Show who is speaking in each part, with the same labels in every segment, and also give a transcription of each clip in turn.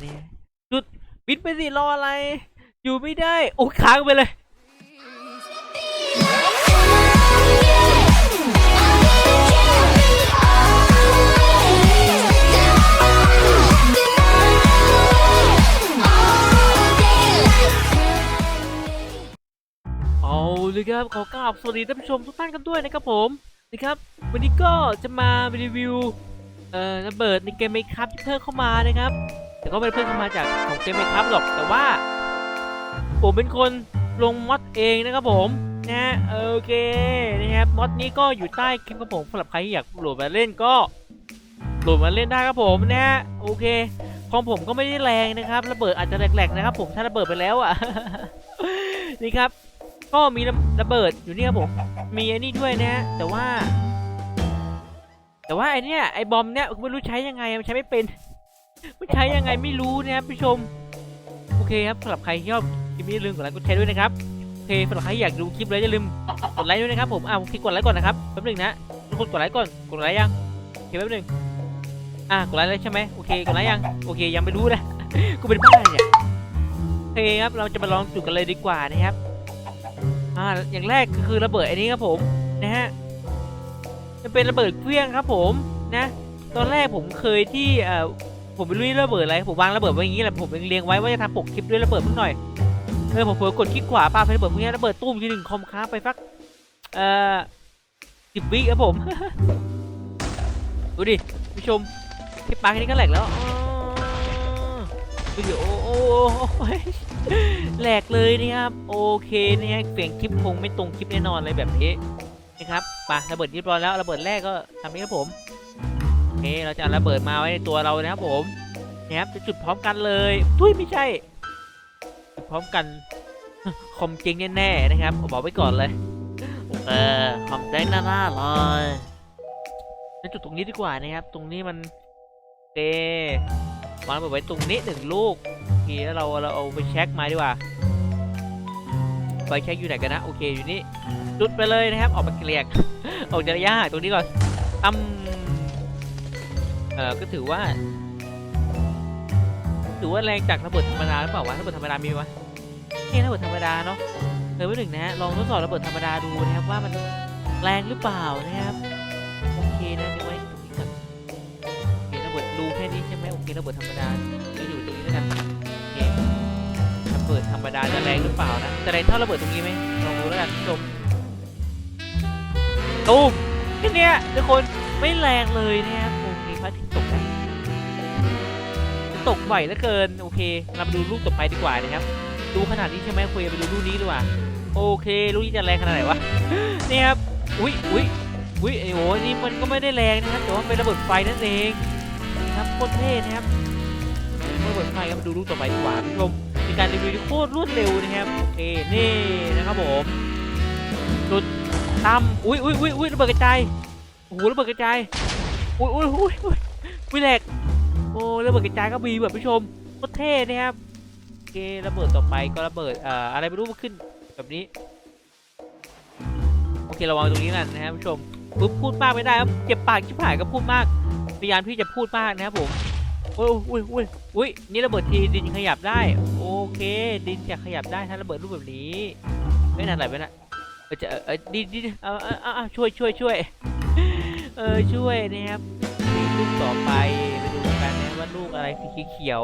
Speaker 1: เนี่ยจุดบิดไปสิรออะไร อยู่ไม่ได้ โอ้ค้างไปเลยเอาเลยครับขอกราบสวัสดีท่านผู้ชมทุกท่านกันด้วยนะครับผมนะครับ วันนี้ก็จะมารีวิวเอ่อระเบิดในเกมไมครับที่เพิ่มเข้ามานะครับ แต่ก็ไม่ได้เพิ่มเข้ามาจากของเกมไมครับหรอกแต่ว่า ผมเป็นคนลงมอดเองนะครับผมนะโอเคนะครับมอดนี้ก็อยู่ใต้คลิปครับผมสำหรับใครที่อยากโหลดมาเล่นก็โหลดมาเล่นได้ครับผมนะโอเคของผมก็ไม่ได้แรงนะครับระเบิดอาจจะแหลกๆนะครับผมถ้าระเบิดไปแล้วอะนี่ครับ ก็มีระระเบิดอยู่นี่ครับผมมีไอ้นี่ด้วยนะแต่ว่า แต่ว่าไอเนี้ยไอบอมเนี้ยไม่รู้ใช้ยังไงมันใช้ไม่เป็น มันใช้ยังไงไม่รู้นะครับผู้ชม โอเคครับสำหรับใครที่ชอบคลิปนี้อย่าลืมกดไลค์กดแชร์ด้วยนะครับ โอเคสำหรับใครที่อยากดูคลิปเลยอย่าลืมกดไลค์ด้วยนะครับผมอ่าโอเคกดไลค์ก่อนนะครับแป๊บหนึงนะทุกคนกดไลค์ก่อน กดไลค์ยังโอเคแป๊บหนึงอ่ากดไลค์แล้วใช่ไหมโอเคกดไลค์ยัง โอเคยังไม่รู้นะ กูเป็นบ้าเนี่ย โอเคครับเราจะมาลองจุดกันเลยดีกว่านะครับ อ่าอย่างแรกคือระเบิดอันนี้ครับผมนะฮะมันเป็นระเบิดเครื่องครับผมนะ ตอนแรกผมเคยที่เอ่อ ผมไม่รู้ระเบิดอะไรผมวางระเบิดไว้อย่างนี้แหละผมเรียงไว้ว่าจะทำปกคลิปด้วยระเบิดเพิ่งหน่อยเออผมเผลอกดคลิกขวาปาไประเบิดพวกนี้ระเบิดตุ้มทีหนึ่งคอมค้างไปสักเอ่อสิบวิครับผมดูดิผู้ชมคลิปปาแค่นี้ก็แหลกแล้วดูดิโอ้โอ้แหลกเลยนะครับโอเคนะฮะเสียงคลิปคงไม่ตรงคลิปแน่นอนเลยแบบนี้นะครับไประเบิดเรียบร้อยแล้วระเบิดแรกก็ทำนี้ครับผม โอเคเราจะเอาระเบิดมาไว้ในตัวเรานะครับผมนะครับจะจุดพร้อมกันเลยทุยไม่ใช่จุดพร้อมกันคอมจริงแน่ๆนะครับบอกไว้ก่อนเลยเออคอมแจ้งหน้าๆเลยจะจุดตรงนี้ดีกว่านะครับ ตรงนี้มันโอเควางระเบิดไว้ตรงนี้หนึ่งลูกโอเคแล้วเราเราเอาไปเช็คมาดีกว่าไปเช็คอยู่ไหนกันนะโอเคอยู่นี่จุดไปเลยนะครับ ออกมาเกลียกออกจากระยะห่างตรงนี้ก่อนตั้ม ออก็ถือว่าถือว่าแรงจากระเบิดธรรมดาหรือเปล่าวะระเบิดธรรมดามีไหมวะนี่ระเบิดธรรมดาเนาะเออไว้หนึ่งนะฮะลองทดสอบระเบิดธรรมดาดูนะครับว่ามันแรงหรือเปล่านะครับโอเคนะจะไว้ตรงนี้ก่อนโอเคระเบิดรูแค่นี้ใช่ไหมโอเคระเบิดธรรมดาก็อยู่ตรงนี้แล้วกันโอเคระเบิดธรรมดาจะแรงหรือเปล่านะจะแรงเท่าระเบิดตรงนี้ไหมลองดูแล้วกันผู้ชมตูมแค่นี้ทุกคนไม่แรงเลยนะครับ อาทิตย์ตกแล้วตกบ่อยเหลือเกิน โอเค เรามาดูลูกต่อไปดีกว่านะครับ ดูขนาดนี้ใช่ไหมคุยไปดูลูกนี้ดีกว่า โอเค ลูกนี้จะแรงขนาดไหนวะ นี่ครับ อุ้ยอุ้ยอุ้ยไอ้โหนี่มันก็ไม่ได้แรงนะครับแต่ว่าเป็นระเบิดไฟนั่นเองนะครับโคตรเท่นะครับเมื่อเปิดไฟครับดูรูปต่อไปดีกว่าคุณผู้ชมมีการรีวิวที่โคตรรวดเร็วนะครับโอเคนี่นะครับผมจุดตั้มอุ้ยอุ้ยอุ้ยอุ้ยระเบิดกระจายโอ้โหระเบิดกระจาย อุ้ยอุ้ยอุ้ยอุ้ยอุ้ยแหลกโอ้ระเบิดกระจายก็มีแบบผู้ชมโคตรเท่นะครับโอเคระเบิดต่อไปก็ระเบิดเอ่ออะไรไม่รู้มาขึ้นแบบนี้โอเคระวังตรงนี้กันนะครับผู้ชมปุ๊บพูดมากไม่ได้ครับเจ็บปากชิบหายก็พูดมากพยายามที่จะพูดมากนะครับผมโอ้ยอุ้ยอุ้ยอุ้ยนี่ระเบิดทีดินขยับได้ โอเค ดินจะขยับได้ถ้าระเบิดรูปแบบนี้ไม่นานไหลไปนะเออจะเออดินดินเออเออเออเออช่วยช่วยช่วย เออช่วยนะครับมีลูกต่อไปไปดูกันนะว่าลูกอะไรสีเขียว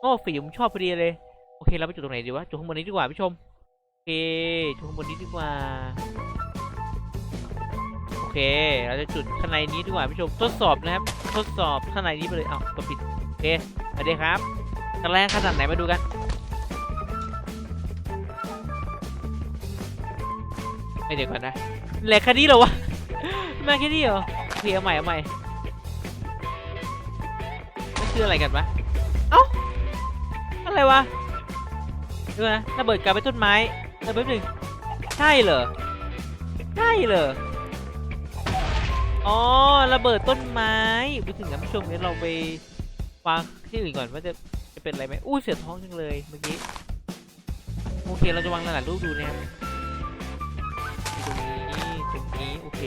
Speaker 1: โอ้ฝีผมชอบพอดีเลย โอเคเราไปจุดตรงไหนดีวะจุดข้างบนนี้ดีกว่าผู้ชมโอเคจุดข้างบนนี้ดีกว่าโอเคเราจะจุดข้างในนี้ดีกว่าผู้ชมทดสอบนะครับ ทดสอบข้างในนี้ไปเลยเอ้ากดปิดโอเคมาดีครับจะแรงขนาดไหนมาดูกันไม่เดี๋ยวก่อนนะแรงแค่นี้เหรอวะมาแค่นี้เหรอ เคเอาใหม่เอาใหม่มันคืออะไรกันวะเอ้าอะไรวะดูนะระเบิดกลายเป็นต้นไม้เดี๋ยวแป๊บหนึงใช่เหรอใช่เหรออ๋อระเบิดต้นไม้ไปถึงนะผู้ชมเนี่ยวเราไปวางที่อื่นก่อนว่าจะจะเป็นอะไรไหมอู้เสียท้องจังเลยเมื่อกี้โอเคเราจะวางหลายๆรูปดูนะครับตรงนี้ตรงนี้โอเค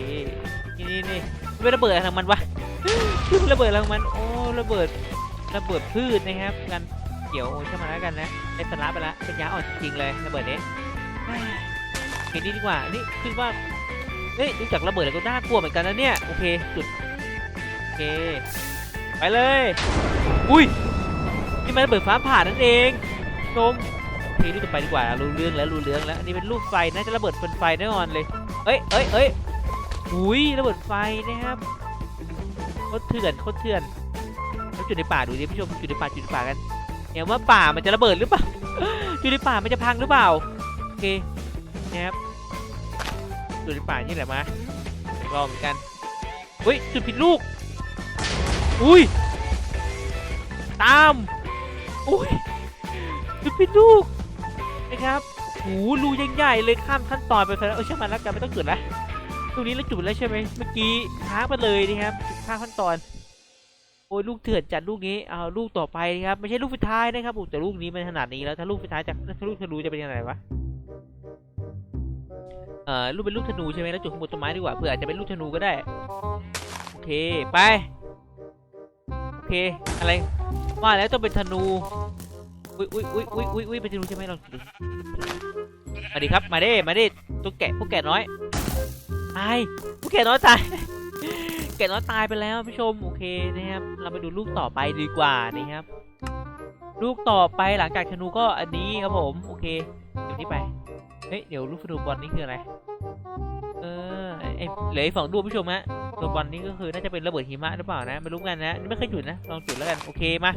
Speaker 1: นี่นี่นี่ ไม่ระเบิดอะไรของมันวะระเบิดอะไรของมันโอ้ระเบิดระเบิดพืชนะครับกันเกี่ยวโอ้ยเข้ามแล้วกันนะได้สาระไปละเป็นยาอ่อนจริงเลยระเบิดนี้เห็นนี่ดีกว่านี่คือว่าเฮ้ยดูจากระเบิดแล้วก็น่ากลัวเหมือนกันนะเนี่ยโอเคจุดโอเคไปเลย อุ้ยนี่มันระเบิดฟ้าผ่านั่นเองชมโอเคดูต่อไปดีกว่ารู้เรื่องแล้วรู้เรื่องแล้วอันนี้เป็นลูกไฟน่าจะระเบิดเป็นไฟแน่นอนเลยเอ้ยเอ้ยเอ้ย อุ้ยระเบิดไฟนะครับโคตรเถื่อนโคตรเถื่อนแล้วจุดในป่าดูดิผู้ชมจุดในป่าจุดในป่ากันเนี่ยว่าป่ามันจะระเบิดหรือเปล่าจุดในป่ามันจะพังหรือเปล่าโอเคนะครับจุดในป่านี่แหละมารอเหมือนกันอุ้ยจุดผิดลูกอุ้ยตามอุ้ยจุดผิดลูกนะครับโอ้โหรูยังใหญ่เลยข้ามขั้นตอนไปแล้วเออช่างมันแล้วกันไม่ต้องจุดละ ตรงนี้เราจุดแล้วใช่ไหมเมื่อกี้ค้างไปเลยนะครับจุดข้ามขั้นตอน โอ้ยลูกเถื่อนจัดลูกนี้เอาลูกต่อไปนะครับไม่ใช่ลูกสุดท้ายนะครับผมแต่ลูกนี้มันขนาดนี้แล้วถ้าลูกสุดท้ายจะถ้าลูกธนูจะเป็นยังไงวะเอ่อลูกเป็นลูกธนูใช่ไหมแล้วจุดข้างบนต้นไม้ดีกว่าเผื่ออาจจะเป็นลูกธนูก็ได้โอเคไปโอเคอะไรว่าแล้วต้องเป็นธนูอุ้ยอุ้ยอุ้ยอุ้ยอุ้ยอุ้ยเป็นธนูใช่ไหมลองดูมาดิครับมาเด้มาเด้ตัวแกะพวกแกะน้อย ตายพวกแกะน้อยตายแกะน้อยตายไปแล้วผู้ชมโอเคนะครับ เราไปดูลูกต่อไปดีกว่านะครับ ลูกต่อไปหลังจากธนูก็อันนี้ครับผมโอเคเดี๋ยวนี้ไปเฮ้ยเดี๋ยวลูกธนูบอลนี่คืออะไรเออไอเหลืออีกสองลูกผู้ชมฮะตัวบอลนี่ก็คือน่าจะเป็นระเบิดหิมะหรือเปล่านะไม่รู้กันนะไม่เคยจุดนะลองจุดแล้วกันโอเคมา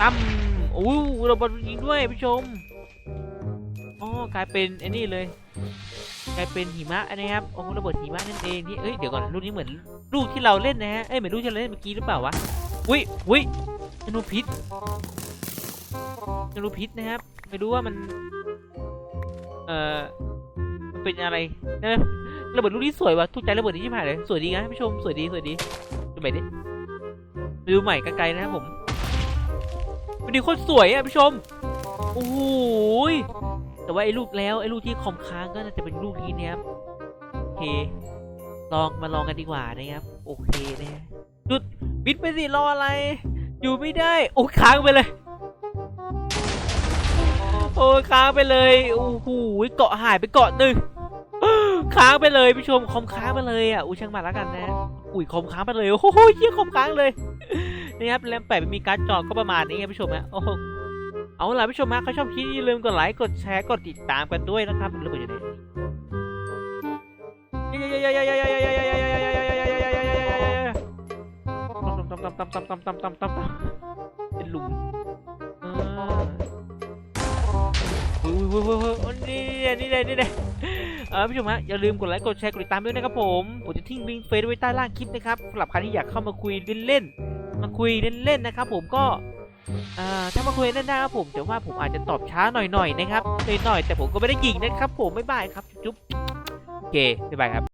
Speaker 1: ตั้มโอ้ระเบิดยิงด้วยผู้ชมอ๋อกลายเป็นไอ้นี่เลย กลายเป็นหิมะนะครับโอ้โหระเบิดหิมะนั่นเองนี่เอ้ยเดี๋ยวก่อนลูกนี้เหมือนลูกที่เราเล่นนะฮะเอ้ยเหมือนลูกที่เราเล่นเมื่อกี้หรือเปล่าวะอุ้ยอุ้ยธนูพิษธนูพิษนะครับไม่รู้ว่ามันเอ่อเป็นอะไรนะระเบิดลูกนี้สวยว่ะถูกใจระเบิดนี้ที่ผ่านเลยสวยดีนะท่านผู้ชมสวยดีสวยดีดูใหม่ดิดูใหม่ไกลๆนะครับผมวันนี้โคตรสวยอะผู้ชมโอ้โหย แต่ว่าไอ้ลูกแล้วไอ้ลูกที่คอมค้างก็น่าจะเป็นลูกนี้นี่ยครับโอเค ลองมาลองกันดีกว่านะครับ โอเคนะฮะหยุดบิดไปสิรออะไร อยู่ไม่ได้ โอ้ค้างไปเลย โอ้ค้างไปเลยโอ้โหเกาะหายไปเกาะหนึ่งค้างไปเลยผู้ชมคอมค้างไปเลยอะอุ้ยช่างมาแล้วกันนะอุ้ยคอมค้างไปเลยโอ้โหเยี่ยคอมค้างเลยนี่ครับแรมแปดไม่มีการ์ดจอก็ประมาณนี้ครับผู้ชมฮะโอ้ เอาล่ะผู้ชมฮะเขาชอบคลิปนี้อย่าลืมกดไลค์กดแชร์กดติดตามกันด้วยนะครับระเบิดอยู่ไหนเป็นหลุมอุ้ยอุ้ยอุ้ยอุ้ยนี่นี่เลยนี่เลยเออผู้ชมฮะอย่าลืมกดไลค์กดแชร์กดติดตามด้วยนะครับผมผมจะทิ้งลิงก์เฟซไว้ใต้ล่างคลิปนะครับสำหรับใครที่อยากเข้ามาคุยเล่นๆมาคุยเล่นๆนะครับผมก็ ถ้ามาคุยแน่นได้ครับผมแต่ว่าผมอาจจะตอบช้าหน่อยๆนะครับหน่อยๆแต่ผมก็ไม่ได้ยิงนะครับ ผมบ๊ายบายครับ จุ๊บโอเคบ๊ายบายครับ